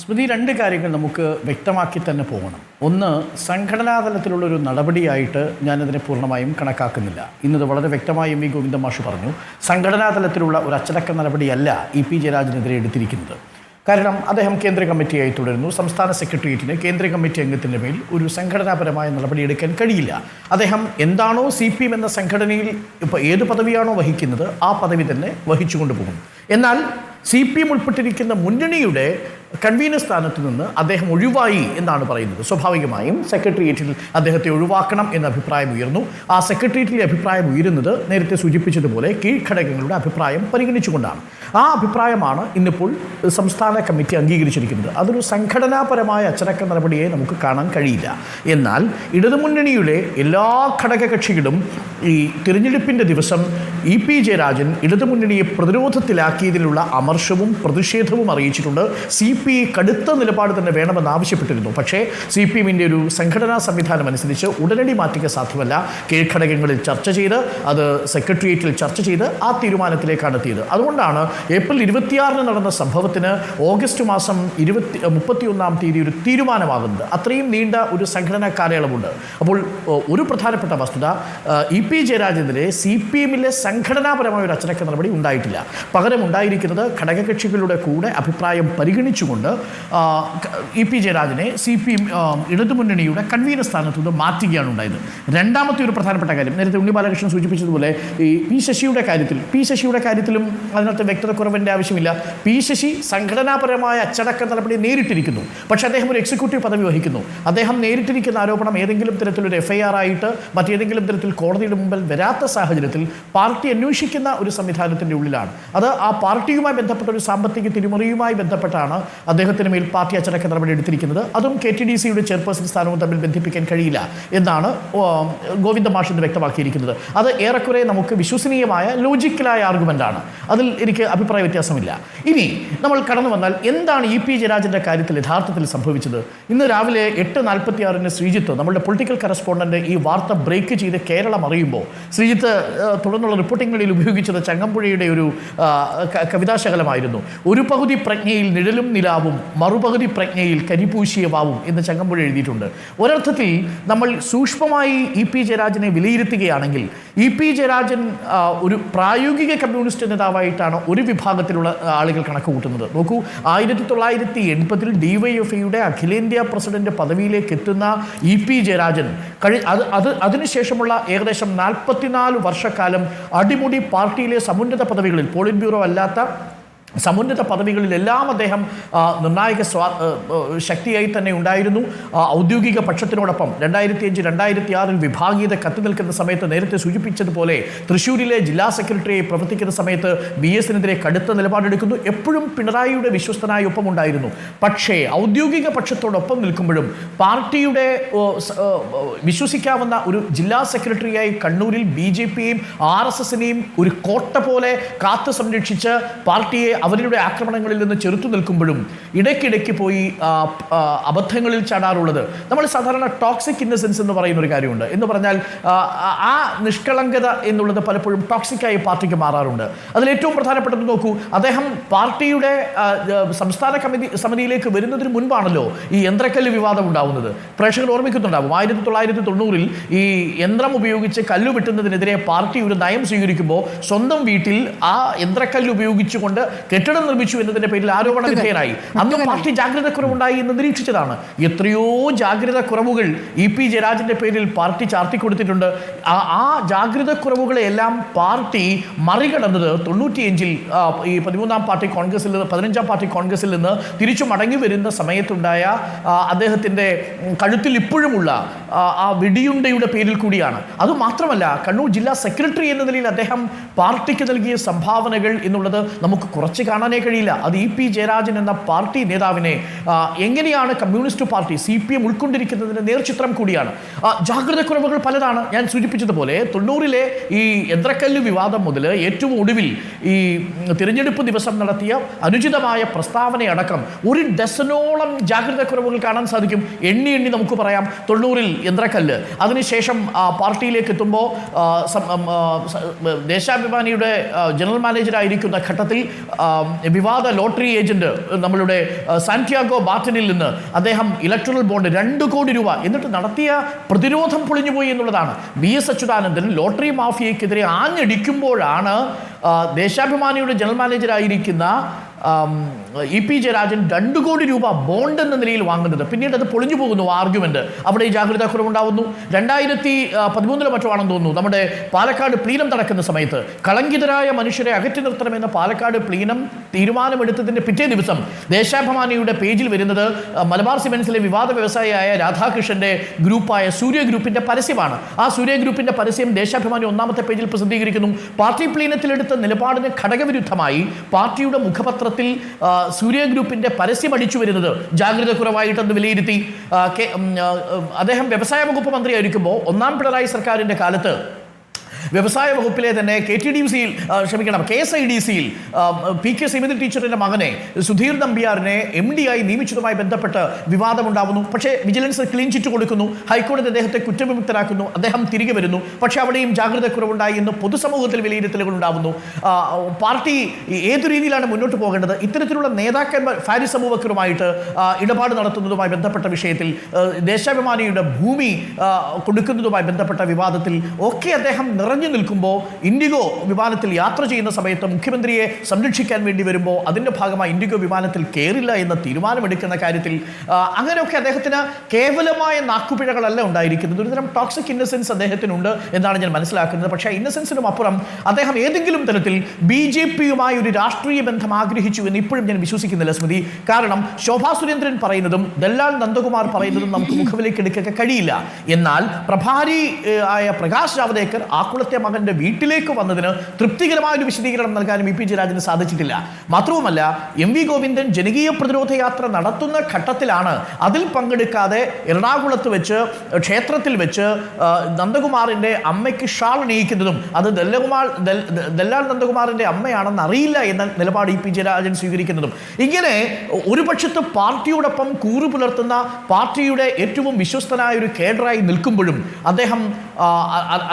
സ്മൃതി രണ്ട് കാര്യങ്ങൾ നമുക്ക് വ്യക്തമാക്കി തന്നെ പോകണം. ഒന്ന് സംഘടനാ തലത്തിലുള്ളൊരു നടപടിയായിട്ട് ഞാനതിനെ പൂർണമായും കണക്കാക്കുന്നില്ല. ഇന്നത് വളരെ വ്യക്തമായി എം വി ഗോവിന്ദ മാഷ് പറഞ്ഞു. സംഘടനാ തലത്തിലുള്ള ഒരു അച്ചടക്ക നടപടിയല്ല ഇ പി ജയരാജനെതിരെ എടുത്തിരിക്കുന്നത്. കാരണം അദ്ദേഹം കേന്ദ്ര കമ്മിറ്റിയായി തുടരുന്നു. സംസ്ഥാന സെക്രട്ടേറിയറ്റിന് കേന്ദ്ര കമ്മിറ്റി അംഗത്തിന്റെ മേൽ ഒരു സംഘടനാപരമായ നടപടിയെടുക്കാൻ കഴിയില്ല. അദ്ദേഹം എന്താണോ സി പി എം എന്ന സംഘടനയിൽ ഇപ്പോൾ ഏത് പദവിയാണോ വഹിക്കുന്നത് ആ പദവി തന്നെ വഹിച്ചുകൊണ്ട് പോകും എന്നാൽ സി പി എം ഉൾപ്പെട്ടിരിക്കുന്ന മുന്നണിയുടെ കൺവീനർ സ്ഥാനത്ത് നിന്ന് അദ്ദേഹം ഒഴിവായി എന്നാണ് പറയുന്നത്. സ്വാഭാവികമായും സെക്രട്ടേറിയറ്റിൽ അദ്ദേഹത്തെ ഒഴിവാക്കണം എന്ന അഭിപ്രായം ഉയർന്നു. ആ സെക്രട്ടേറിയറ്റിലെ അഭിപ്രായം ഉയരുന്നത് നേരത്തെ സൂചിപ്പിച്ചതുപോലെ കീഴ്ഘടകങ്ങളുടെ അഭിപ്രായം പരിഗണിച്ചുകൊണ്ടാണ്. ആ അഭിപ്രായമാണ് ഇന്നിപ്പോൾ സംസ്ഥാന കമ്മിറ്റി അംഗീകരിച്ചിരിക്കുന്നത്. അതൊരു സംഘടനാപരമായ അച്ചടക്ക നടപടിയെ നമുക്ക് കാണാൻ കഴിയില്ല. എന്നാൽ ഇടതുമുന്നണിയുടെ എല്ലാ ഘടകകക്ഷികളും ഈ തിരഞ്ഞെടുപ്പിന്റെ ദിവസം ഇ പി ജയരാജൻ ഇടതുമുന്നണിയെ പ്രതിരോധത്തിലാക്കിയതിലുള്ള അമർഷവും പ്രതിഷേധവും അറിയിച്ചിട്ടുണ്ട്. സി പി കടുത്ത നിലപാട് തന്നെ വേണമെന്ന് ആവശ്യപ്പെട്ടിരുന്നു. പക്ഷേ സി പി എമ്മിന്റെ ഒരു സംഘടനാ സംവിധാനം അനുസരിച്ച് ഉടനടി മാറ്റിക്കാൻ സാധ്യമല്ല. കീഴ്ഘടകങ്ങളിൽ ചർച്ച ചെയ്ത് അത് സെക്രട്ടേറിയറ്റിൽ ചർച്ച ചെയ്ത് ആ തീരുമാനത്തിലേക്കാണ് എത്തിയത്. അതുകൊണ്ടാണ് ഏപ്രിൽ ഇരുപത്തിയാറിന് നടന്ന സംഭവത്തിന് ഓഗസ്റ്റ് മാസം ഇരുപത്തി മുപ്പത്തിയൊന്നാം തീയതി ഒരു തീരുമാനമാകുന്നത്. അത്രയും നീണ്ട ഒരു സംഘടനാ കാലയളവുണ്ട്. അപ്പോൾ ഒരു പ്രധാനപ്പെട്ട വസ്തുത ഇ പി ജയരാജനെതിരെ സി പി എമ്മിലെ സംഘടനാപരമായ ഒരു അച്ചടക്ക നടപടി ഉണ്ടായിട്ടില്ല. പകരം ഉണ്ടായിരിക്കുന്നത് ഘടകകക്ഷികളുടെ കൂടെ അഭിപ്രായം പരിഗണിച്ചുകൊണ്ട് ആ, ക- ഇ പി ജയരാജനെ സി പി എം ഇടതുമുന്നണിയുടെ കൺവീനർ സ്ഥാനത്ത് നിന്ന് മാറ്റുകയാണ് ഉണ്ടായത്. രണ്ടാമത്തെ ഒരു പ്രധാനപ്പെട്ട കാര്യം നേരത്തെ ഉണ്ണി ബാലകൃഷ്ണൻ സൂചിപ്പിച്ചതുപോലെ ഈ പി ശശിയുടെ കാര്യത്തിൽ പി ശശിയുടെ കാര്യത്തിലും അതിനകത്ത് വ്യക്തതക്കുറവിന്റെ ആവശ്യമില്ല. പി ശശി സംഘടനാപരമായ അച്ചടക്ക നടപടി നേരിട്ടിരിക്കുന്നു. പക്ഷേ അദ്ദേഹം ഒരു എക്സിക്യൂട്ടീവ് പദവി വഹിക്കുന്നു. അദ്ദേഹം നേരിട്ടിരിക്കുന്ന ആരോപണം ഏതെങ്കിലും തരത്തിലൊരു എഫ് ഐ ആർ ആയിട്ട് മറ്റേതെങ്കിലും തരത്തിൽ കോടതിയുടെ മുമ്പിൽ വരാത്ത സാഹചര്യത്തിൽ പാർട്ടി അന്വേഷിക്കുന്ന ഒരു സംവിധാനത്തിന്റെ ഉള്ളിലാണ്. അത് ആ പാർട്ടിയുമായി ബന്ധപ്പെട്ട ഒരു സാമ്പത്തിക തിരിമറിയുമായി ബന്ധപ്പെട്ടാണ് അദ്ദേഹത്തിന് മേൽ പാർട്ടി അച്ചടക്ക നടപടി എടുത്തിരിക്കുന്നത്. അതും കെ ടി ഡി സിയുടെ ചെയർപേഴ്സൺ സ്ഥാനവും തമ്മിൽ ബന്ധിപ്പിക്കാൻ കഴിയില്ല എന്നാണ് ഗോവിന്ദ മാഷിന്ന് വ്യക്തമാക്കിയിരിക്കുന്നത്. അത് ഏറെക്കുറെ നമുക്ക് വിശ്വസനീയമായ ലോജിക്കലായ ആർഗ്യുമെന്റാണ് അതിൽ എനിക്ക് അഭിപ്രായ വ്യത്യാസമില്ല. ഇനി നമ്മൾ കടന്നു വന്നാൽ എന്താണ് ഇ പി ജയരാജന്റെ കാര്യത്തിൽ യഥാർത്ഥത്തിൽ സംഭവിച്ചത്? ഇന്ന് രാവിലെ എട്ട് നാൽപ്പത്തി ആറിന് ശ്രീജിത്ത് നമ്മുടെ പൊളിറ്റിക്കൽ കറസ്പോണ്ടന്റ് ഈ വാർത്ത ബ്രേക്ക് ചെയ്ത് കേരളം അറിയുമ്പോൾ ശ്രീജിത്ത് തുടർന്നുള്ള റിപ്പോർട്ടിങ്ങളിൽ ഉപയോഗിച്ചത് ചങ്ങമ്പുഴയുടെ ഒരു കവിതാശകലമായിരുന്നു. ഒരു പകുതി പ്രജ്ഞയിൽ നിഴലും നിലാവും മറുപകുതി പ്രജ്ഞയിൽ കരിപൂശിയ വാവും എന്ന് ചങ്ങമ്പുഴ എഴുതിയിട്ടുണ്ട്. ഒരർത്ഥത്തിൽ നമ്മൾ സൂക്ഷ്മമായി ഇ പി ജയരാജനെ വിലയിരുത്തുകയാണെങ്കിൽ ഇ പി ജയരാജൻ ഒരു പ്രായോഗിക കമ്മ്യൂണിസ്റ്റ് നേതാവായിട്ടാണ് ഒരു വിഭാഗത്തിലുള്ള ആളുകൾ കണക്ക് കൂട്ടുന്നത്. നോക്കൂ ആയിരത്തി തൊള്ളായിരത്തി എൺപതിൽ ഡി വൈ എഫ് ഐയുടെ അഖിലേന്ത്യാ പ്രസിഡന്റ് പദവിയിലേക്ക് എത്തുന്ന ഇ പി ജയരാജൻ കഴി അത് അത് അതിനുശേഷമുള്ള ഏകദേശം നാൽപ്പത്തിനാല് വർഷക്കാലം അടിമുടി പാർട്ടിയിലെ സമുന്നത പദവികളിൽ പോളിറ്റ് ബ്യൂറോ അല്ലാത്ത സമുന്നത പദവികളിലെല്ലാം അദ്ദേഹം നിർണായക സ്വാ ശക്തിയായി തന്നെ ഉണ്ടായിരുന്നു. ഔദ്യോഗിക പക്ഷത്തിനോടൊപ്പം രണ്ടായിരത്തി അഞ്ച് രണ്ടായിരത്തി ആറിൽ വിഭാഗീയത കത്തി നിൽക്കുന്ന സമയത്ത് നേരത്തെ സൂചിപ്പിച്ചതുപോലെ തൃശ്ശൂരിലെ ജില്ലാ സെക്രട്ടറിയെ പ്രവർത്തിക്കുന്ന സമയത്ത് ബി എസിനെതിരെ കടുത്ത നിലപാടെടുക്കുന്നു. എപ്പോഴും പിണറായിയുടെ വിശ്വസ്തനായ ഒപ്പം ഉണ്ടായിരുന്നു പക്ഷേ ഔദ്യോഗിക പക്ഷത്തോടൊപ്പം നിൽക്കുമ്പോഴും പാർട്ടിയുടെ വിശ്വസിക്കാവുന്ന ഒരു ജില്ലാ സെക്രട്ടറിയായി കണ്ണൂരിൽ ബി ജെ പിയെയും ആർ എസ് എസിനെയും ഒരു കോട്ട പോലെ കാത്തു സംരക്ഷിച്ച് പാർട്ടിയെ അവരുടെ ആക്രമണങ്ങളിൽ നിന്ന് ചെറുത്തു നിൽക്കുമ്പോഴും ഇടയ്ക്കിടയ്ക്ക് പോയി അബദ്ധങ്ങളിൽ ചാടാറുള്ളത്. നമ്മൾ സാധാരണ ടോക്സിക് ഇന്നസെൻസ് എന്ന് പറയുന്ന ഒരു കാര്യമുണ്ട്. എന്ന് പറഞ്ഞാൽ ആ, നിഷ്കളങ്കത എന്നുള്ളത് പലപ്പോഴും ടോക്സിക്കായി പാർട്ടിക്ക് മാറാറുണ്ട്. അതിൽ ഏറ്റവും പ്രധാനപ്പെട്ടത് നോക്കൂ അദ്ദേഹം പാർട്ടിയുടെ സംസ്ഥാന കമ്മിറ്റി സമിതിയിലേക്ക് വരുന്നതിന് മുൻപാണല്ലോ ഈ യന്ത്രക്കല്ല് വിവാദം ഉണ്ടാവുന്നത്. പ്രേക്ഷകർ ഓർമ്മിക്കുന്നുണ്ടാവും ആയിരത്തി തൊള്ളായിരത്തി തൊണ്ണൂറിൽ ഈ യന്ത്രം ഉപയോഗിച്ച് കല്ല് വെട്ടുന്നതിനെതിരെ പാർട്ടി ഒരു നയം സ്വീകരിക്കുമ്പോൾ സ്വന്തം വീട്ടിൽ ആ യന്ത്രക്കല്ല് ഉപയോഗിച്ചുകൊണ്ട് കെട്ടിടം നിർമ്മിച്ചു എന്നതിന്റെ പേരിൽ ആരോപണ വിധേയനായി. അന്ന് പാർട്ടി ജാഗ്രത കുറവുണ്ടായി എന്ന് നിരീക്ഷിച്ചതാണ്. എത്രയോ ജാഗ്രത കുറവുകൾ ഇ പി ജയരാജന്റെ പേരിൽ പാർട്ടി ചാർത്തിക്കൊടുത്തിട്ടുണ്ട് ആ ആ ജാഗ്രത കുറവുകളെ എല്ലാം പാർട്ടി മറികടന്നത് തൊണ്ണൂറ്റിയഞ്ചിൽ ഈ പതിമൂന്നാം പാർട്ടി കോൺഗ്രസിൽ നിന്ന് പതിനഞ്ചാം പാർട്ടി കോൺഗ്രസിൽ നിന്ന് തിരിച്ചു മടങ്ങി വരുന്ന സമയത്തുണ്ടായ അദ്ദേഹത്തിന്റെ കഴുത്തിൽ ഇപ്പോഴുമുള്ള ആ, ആ വെടിയുണ്ടയുടെ പേരിൽ കൂടിയാണ്. അത് മാത്രമല്ല കണ്ണൂർ ജില്ലാ സെക്രട്ടറി എന്ന നിലയിൽ അദ്ദേഹം പാർട്ടിക്ക് നൽകിയ സംഭാവനകൾ എന്നുള്ളത് നമുക്ക് കുറച്ച് കാണാനേ കഴിയില്ല. അത് ഇ പി ജയരാജൻ എന്ന പാർട്ടി നേതാവിനെ എങ്ങനെയാണ് communist party C P M ഉൾക്കൊണ്ടിരിക്കുന്നതിന്റെ നേർചിത്രം കൂടിയാണ്. ജാഗ്രതക്കുറവുകൾ ജാഗ്രത കുറവുകൾ പലതാണ്. ഞാൻ സൂചിപ്പിച്ചതുപോലെ തൊണ്ണൂറിലെ ഈ എന്ത്രക്കല്ല് വിവാദം മുതൽ ഏറ്റവും ഒടുവിൽ ഈ തിരഞ്ഞെടുപ്പ് ദിവസം നടത്തിയ അനുചിതമായ പ്രസ്താവനയടക്കം ഒരു ഡസനോളം ജാഗ്രത കുറവുകൾ കാണാൻ സാധിക്കും. എണ്ണി എണ്ണി നമുക്ക് പറയാം തൊണ്ണൂറിൽ എന്ത്രക്കല്ല് അതിനുശേഷം പാർട്ടിയിലേക്ക് എത്തുമ്പോൾ ദേശാഭിമാനിയുടെ ജനറൽ മാനേജറായിരിക്കുന്ന ഘട്ടത്തിൽ വിവാദ ലോട്ടറി ഏജന്റ് നമ്മളുടെ സാന്റിയാഗോ ബാറ്റനിൽ നിന്ന് അദ്ദേഹം ഇലക്ട്രൽ ബോണ്ട് രണ്ട് കോടി രൂപ എന്നിട്ട് നടത്തിയ പ്രതിരോധം പൊളിഞ്ഞുപോയി എന്നുള്ളതാണ്. വി എസ് അച്യുതാനന്ദൻ ലോട്ടറി മാഫിയക്കെതിരെ ആഞ്ഞടിക്കുമ്പോഴാണ് ദേശാഭിമാനിയുടെ ജനറൽ മാനേജറായിരിക്കുന്ന ഇ പി ജയരാജൻ രണ്ട് കോടി രൂപ ബോണ്ട് എന്ന നിലയിൽ വാങ്ങുന്നത്. പിന്നീട് അത് പൊളിഞ്ഞു പോകുന്നു ആർഗ്യുമെന്റ് അവിടെ ഈ ജാഗ്രതാ കുറവുണ്ടാവുന്നു രണ്ടായിരത്തി പതിമൂന്നിലോ മറ്റോ ആണെന്ന് തോന്നുന്നു. നമ്മുടെ പാലക്കാട് പ്ലീനം നടക്കുന്ന സമയത്ത് കളങ്കിതരായ മനുഷ്യരെ അകറ്റി നിർത്തണമെന്ന പാലക്കാട് പ്ലീനം തീരുമാനമെടുത്തതിന്റെ പിറ്റേ ദിവസം ദേശാഭിമാനിയുടെ പേജിൽ വരുന്നത് മലബാർ സിമെന്റ്സിലെ വിവാദ വ്യവസായിയായ രാധാകൃഷ്ണന്റെ ഗ്രൂപ്പായ സൂര്യ ഗ്രൂപ്പിന്റെ പരസ്യമാണ്. ആ സൂര്യ ഗ്രൂപ്പിന്റെ പരസ്യം ദേശാഭിമാനി ഒന്നാമത്തെ പേജിൽ പ്രസിദ്ധീകരിക്കുന്നു. പാർട്ടി പ്ലീനത്തിലെടുത്ത നിലപാടിന് ഘടകവിരുദ്ധമായി പാർട്ടിയുടെ മുഖപത്രത്തിൽ ആ, സൂര്യ ഗ്രൂപ്പിന്റെ പരസ്യം അടിച്ചു വരുന്നത് ജാഗ്രത കുറവായിട്ടെന്ന് വിലയിരുത്തി. അദ്ദേഹം വ്യവസായ വകുപ്പ് മന്ത്രിയായിരിക്കുമ്പോൾ ഒന്നാം പിണറായി സർക്കാരിന്റെ കാലത്ത് വ്യവസായ വകുപ്പിലെ തന്നെ കെ ടി ഡി സിയിൽ ക്ഷമിക്കണം കെ എസ് ഐ ഡി സിയിൽ പി കെ സിമിതി ടീച്ചറിന്റെ മകനെ സുധീർ നമ്പ്യാറിനെ എം ഡി ആയി നിയമിച്ചതുമായി ബന്ധപ്പെട്ട് വിവാദമുണ്ടാവുന്നു. പക്ഷേ വിജിലൻസ് ക്ലീൻ ചിറ്റ് കൊടുക്കുന്നു. ഹൈക്കോടതി അദ്ദേഹത്തെ കുറ്റവിമുക്തരാക്കുന്നു അദ്ദേഹം തിരികെ വരുന്നു. പക്ഷേ അവിടെയും ജാഗ്രത കുറവുണ്ടായി എന്ന് പൊതുസമൂഹത്തിൽ വിലയിരുത്തലുകൾ ഉണ്ടാവുന്നു. പാർട്ടി ഏതു രീതിയിലാണ് മുന്നോട്ട് പോകേണ്ടത്? ഇത്തരത്തിലുള്ള നേതാക്കന്മാർ ഫാരിസ് അബൂബക്കറുമായിട്ട് ഇടപാട് നടത്തുന്നതുമായി ബന്ധപ്പെട്ട വിഷയത്തിൽ ദേശാഭിമാനിയുടെ ഭൂമി കൊടുക്കുന്നതുമായി ബന്ധപ്പെട്ട വിവാദത്തിൽ ഒക്കെ അദ്ദേഹം നിറഞ്ഞു നിൽക്കുമ്പോൾ ഇൻഡിഗോ വിമാനത്തിൽ യാത്ര ചെയ്യുന്ന സമയത്ത് മുഖ്യമന്ത്രിയെ സംരക്ഷിക്കാൻ വേണ്ടി വരുമ്പോൾ അതിന്റെ ഭാഗമായി ഇൻഡിഗോ വിമാനത്തിൽ കയറില്ല എന്ന തീരുമാനമെടുക്കുന്ന കാര്യത്തിൽ അങ്ങനെയൊക്കെ അദ്ദേഹത്തിന് കേവലമായ നാക്കുപിഴകളല്ല ഉണ്ടായിരിക്കുന്നത്. ഒരുതരം ടോക്സിക് ഇന്നസെൻസ് അദ്ദേഹത്തിനുണ്ട് എന്നാണ് ഞാൻ മനസ്സിലാക്കുന്നത്. പക്ഷേ ഇന്നസെൻസിനും അപ്പുറം അദ്ദേഹം ഏതെങ്കിലും തരത്തിൽ ബി ജെ പിയുമായി ഒരു രാഷ്ട്രീയ ബന്ധം ആഗ്രഹിച്ചു എന്ന് ഇപ്പോഴും ഞാൻ വിശ്വസിക്കുന്നില്ല സ്മൃതി. കാരണം ശോഭാ സുരേന്ദ്രൻ പറയുന്നതും ദല്ലാൽ നന്ദകുമാർ പറയുന്നതും നമുക്ക് മുഖവിലേക്ക് എടുക്കാൻ കഴിയില്ല. എന്നാൽ പ്രഭാരി ആയ പ്രകാശ് ജാവദേക്കർ ആക്കുളത്തെ മകന്റെ വീട്ടിലേക്ക് വന്നതിന് തൃപ്തികരമായ ഒരു വിശദീകരണം നൽകാനും ഇ പി ജയരാജന് സാധിച്ചിട്ടില്ല. മാത്രവുമല്ല എം വി ഗോവിന്ദൻ ജനകീയ പ്രതിരോധ യാത്ര നടത്തുന്ന ഘട്ടത്തിലാണ് അതിൽ പങ്കെടുക്കാതെ എറണാകുളത്ത് വെച്ച് ക്ഷേത്രത്തിൽ വെച്ച് നന്ദകുമാറിന്റെ അമ്മയ്ക്ക് ഷാൾ അണിയിക്കുന്നതും അത് ദല്ലകുമാർ ദല്ലാൽ നന്ദകുമാറിന്റെ അമ്മയാണെന്ന് അറിയില്ല എന്ന നിലപാട് ഇ പി ജയരാജൻ സ്വീകരിക്കുന്നതും. ഇങ്ങനെ ഒരു പക്ഷത്ത് പാർട്ടിയോടൊപ്പം കൂറു പുലർത്തുന്ന പാർട്ടിയുടെ ഏറ്റവും വിശ്വസ്തനായ ഒരു കേഡറായി നിൽക്കുമ്പോഴും അദ്ദേഹം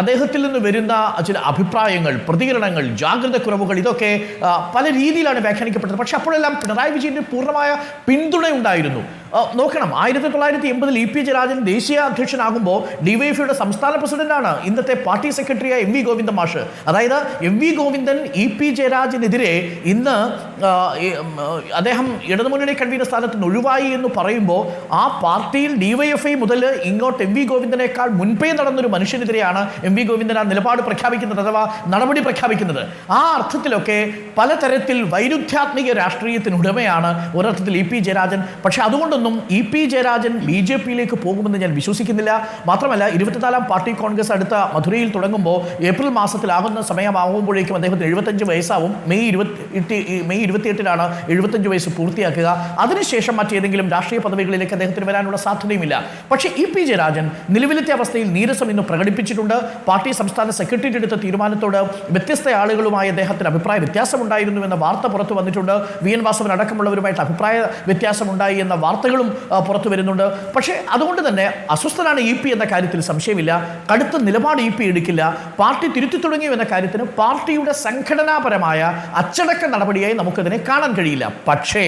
അദ്ദേഹത്തിൽ നിന്ന് വരുന്ന ചില അഭിപ്രായങ്ങൾ പ്രതികരണങ്ങൾ ജാഗ്രത കുറവുകൾ ഇതൊക്കെ പല രീതിയിലാണ് വ്യാഖ്യാനിക്കപ്പെട്ടത്. പക്ഷെ അപ്പോഴെല്ലാം പിണറായി വിജയന്റെ പൂർണമായ പിന്തുണയുണ്ടായിരുന്നു. ആ, നോക്കണം. ആയിരത്തി തൊള്ളായിരത്തി എൺപതിൽ ഇ പി ജയരാജൻ ദേശീയ അധ്യക്ഷനാകുമ്പോൾ ഡിവൈഎഫ്ഐയുടെ സംസ്ഥാന പ്രസിഡന്റാണ് ഇന്നത്തെ പാർട്ടി സെക്രട്ടറിയായ എം വി ഗോവിന്ദ മാഷ്. അതായത് M V Govindan E P ജയരാജനെതിരെ ഇന്ന് അദ്ദേഹം ഇടതുമുന്നണി കൺവീനർ സ്ഥാനത്ത് നിന്ന് ഒഴിവായി എന്ന് പറയുമ്പോൾ ആ പാർട്ടിയിൽ ഡിവൈഎഫ്ഐ മുതൽ ഇങ്ങോട്ട് എം വി ഗോവിന്ദനേക്കാൾ മുൻപേ നടന്നൊരു മനുഷ്യനെതിരെയാണ് എം വി ഗോവിന്ദൻ ആ നിലപാട് പ്രഖ്യാപിക്കുന്നത് അഥവാ നടപടി പ്രഖ്യാപിക്കുന്നത്. ആ അർത്ഥത്തിലൊക്കെ പലതരത്തിൽ വൈരുദ്ധ്യാത്മിക രാഷ്ട്രീയത്തിനുടമയാണ് ഒരർത്ഥത്തിൽ ഇ പി ജയരാജൻ. പക്ഷെ അതുകൊണ്ടൊന്നും E P Jayarajan B J പിയിലേക്ക് പോകുമെന്ന് ഞാൻ വിശ്വസിക്കുന്നില്ല. മാത്രമല്ല ഇരുപത്തിനാലാം പാർട്ടി കോൺഗ്രസ് അടുത്ത മധുരയിൽ തുടങ്ങുമ്പോൾ ഏപ്രിൽ മാസത്തിലാകുന്ന സമയമാകുമ്പോഴേക്കും അദ്ദേഹത്തിന് എഴുപത്തഞ്ച് വയസ്സാവും. മെയ് ഇരുപത്തി മെയ് ഇരുപത്തിയെട്ടിനാണ് എഴുപത്തഞ്ച് വയസ്സ് പൂർത്തിയാക്കുക. അതിനുശേഷം മറ്റേതെങ്കിലും രാഷ്ട്രീയ പദവികളിലേക്ക് അദ്ദേഹത്തിന് വരാനുള്ള സാധ്യതയുമില്ല. പക്ഷേ ഇ പി ജയരാജൻ നിലവിലത്തെ അവസ്ഥയിൽ നീരസം ഇന്ന് പ്രകടിപ്പിച്ചിട്ടുണ്ട്. പാർട്ടി സംസ്ഥാന സെക്രട്ടേറിയറ്റ് എടുത്ത തീരുമാനത്തോട് വ്യത്യസ്ത ആളുകളുമായി അദ്ദേഹത്തിന് അഭിപ്രായ വ്യത്യാസമുണ്ടായിരുന്നു എന്ന വാർത്ത പുറത്തു വന്നിട്ടുണ്ട്. വി എൻ വാസവൻ അടക്കമുള്ളവരുമായിട്ട് അഭിപ്രായ വ്യത്യാസമുണ്ടായി എന്ന വാർത്തകളും പുറത്തു വരുന്നുണ്ട്. പക്ഷേ അതുകൊണ്ട് തന്നെ അസ്വസ്ഥനാണ് ഇ പി എന്ന കാര്യത്തിൽ സംശയമില്ല. കടുത്ത നിലപാട് ഇ പി എടുക്കില്ല. പാർട്ടി തിരുത്തി തുടങ്ങിയോ എന്ന കാര്യത്തിന് പാർട്ടിയുടെ സംഘടനാപരമായ അച്ചടക്ക നടപടിയായി നമുക്കതിനെ കാണാൻ കഴിയില്ല. പക്ഷേ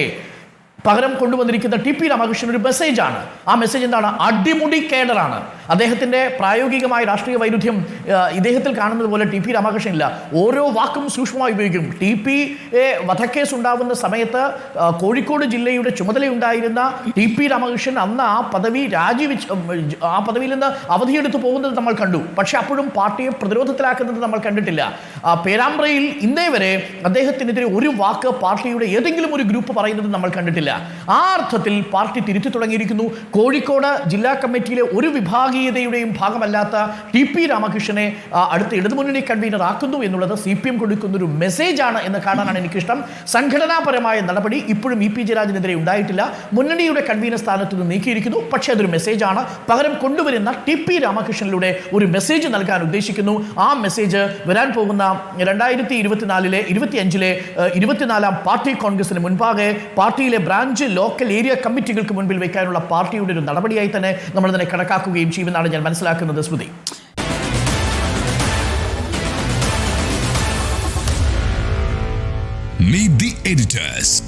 പകരം കൊണ്ടുവന്നിരിക്കുന്ന ടി പി രാമകൃഷ്ണൻ ഒരു മെസ്സേജാണ് ആ മെസ്സേജ് എന്താണ്? അടിമുടി കേഡറാണ്. അദ്ദേഹത്തിന്റെ പ്രായോഗികമായ രാഷ്ട്രീയ വൈരുദ്ധ്യം ഇദ്ദേഹത്തിൽ കാണുന്നത് പോലെ ടി പി രാമകൃഷ്ണൻ ഇല്ല. ഓരോ വാക്കും സൂക്ഷ്മമായി ഉപയോഗിക്കും. ടി പി വധക്കേസ് ഉണ്ടാവുന്ന സമയത്ത് കോഴിക്കോട് ജില്ലയുടെ ചുമതലയുണ്ടായിരുന്ന ടി പി രാമകൃഷ്ണൻ അന്ന് ആ പദവി രാജിവെച്ച് ആ പദവിയിൽ നിന്ന് അവധിയെടുത്ത് പോകുന്നത് നമ്മൾ കണ്ടു. പക്ഷെ അപ്പോഴും പാർട്ടിയെ പ്രതിരോധത്തിലാക്കുന്നത് നമ്മൾ കണ്ടിട്ടില്ല. പേരാമ്പ്രയിൽ ഇന്നേ വരെ അദ്ദേഹത്തിനെതിരെ ഒരു വാക്ക് പാർട്ടിയുടെ ഏതെങ്കിലും ഒരു ഗ്രൂപ്പ് പറയുന്നത് നമ്മൾ കണ്ടിട്ടില്ല. ആ അർത്ഥത്തിൽ പാർട്ടി തിരുത്തി തുടങ്ങിയിരിക്കുന്നു. കോഴിക്കോട് ജില്ലാ കമ്മിറ്റിയിലെ ഒരു വിഭാഗീയതയുടെയും ഭാഗമല്ലാത്ത ടി പി രാമകൃഷ്ണനെ അടുത്ത ഇടതുമുന്നണി കൺവീനർ ആക്കുന്നു എന്നുള്ളത് സി പി എം കൊടുക്കുന്ന ഒരു മെസ്സേജാണ് എന്ന് കാണാനാണ് എനിക്കിഷ്ടം. സംഘടനാപരമായ നടപടി ഇപ്പോഴും ഇ പി ജയരാജനെതിരെ ഉണ്ടായിട്ടില്ല. മുന്നണിയുടെ കൺവീനർ സ്ഥാനത്ത് നിന്ന് നീക്കിയിരിക്കുന്നു. പക്ഷേ അതൊരു മെസ്സേജാണ് പകരം കൊണ്ടുവരുന്ന ടി പി രാമകൃഷ്ണനിലൂടെ ഒരു മെസ്സേജ് നൽകാൻ ഉദ്ദേശിക്കുന്നു. ആ മെസ്സേജ് വരാൻ പോകുന്ന രണ്ടായിരത്തി ഇരുപത്തിനാലിലെ ഇരുപത്തിയഞ്ചിലെ ഇരുപത്തിനാലാം പാർട്ടി കോൺഗ്രസിന് മുൻപാകെ പാർട്ടിയിലെ ബ്രാഞ്ച് ലോക്കൽ ഏരിയ കമ്മിറ്റികൾക്ക് മുൻപിൽ വയ്ക്കാനുള്ള പാർട്ടിയുടെ ഒരു നടപടിയായി തന്നെ നമ്മൾ ഇതിനെ കണക്കാക്കുകയും ചെയ്യുമെന്നാണ് ഞാൻ മനസ്സിലാക്കുന്നത് സ്മൃതി Meet the editors.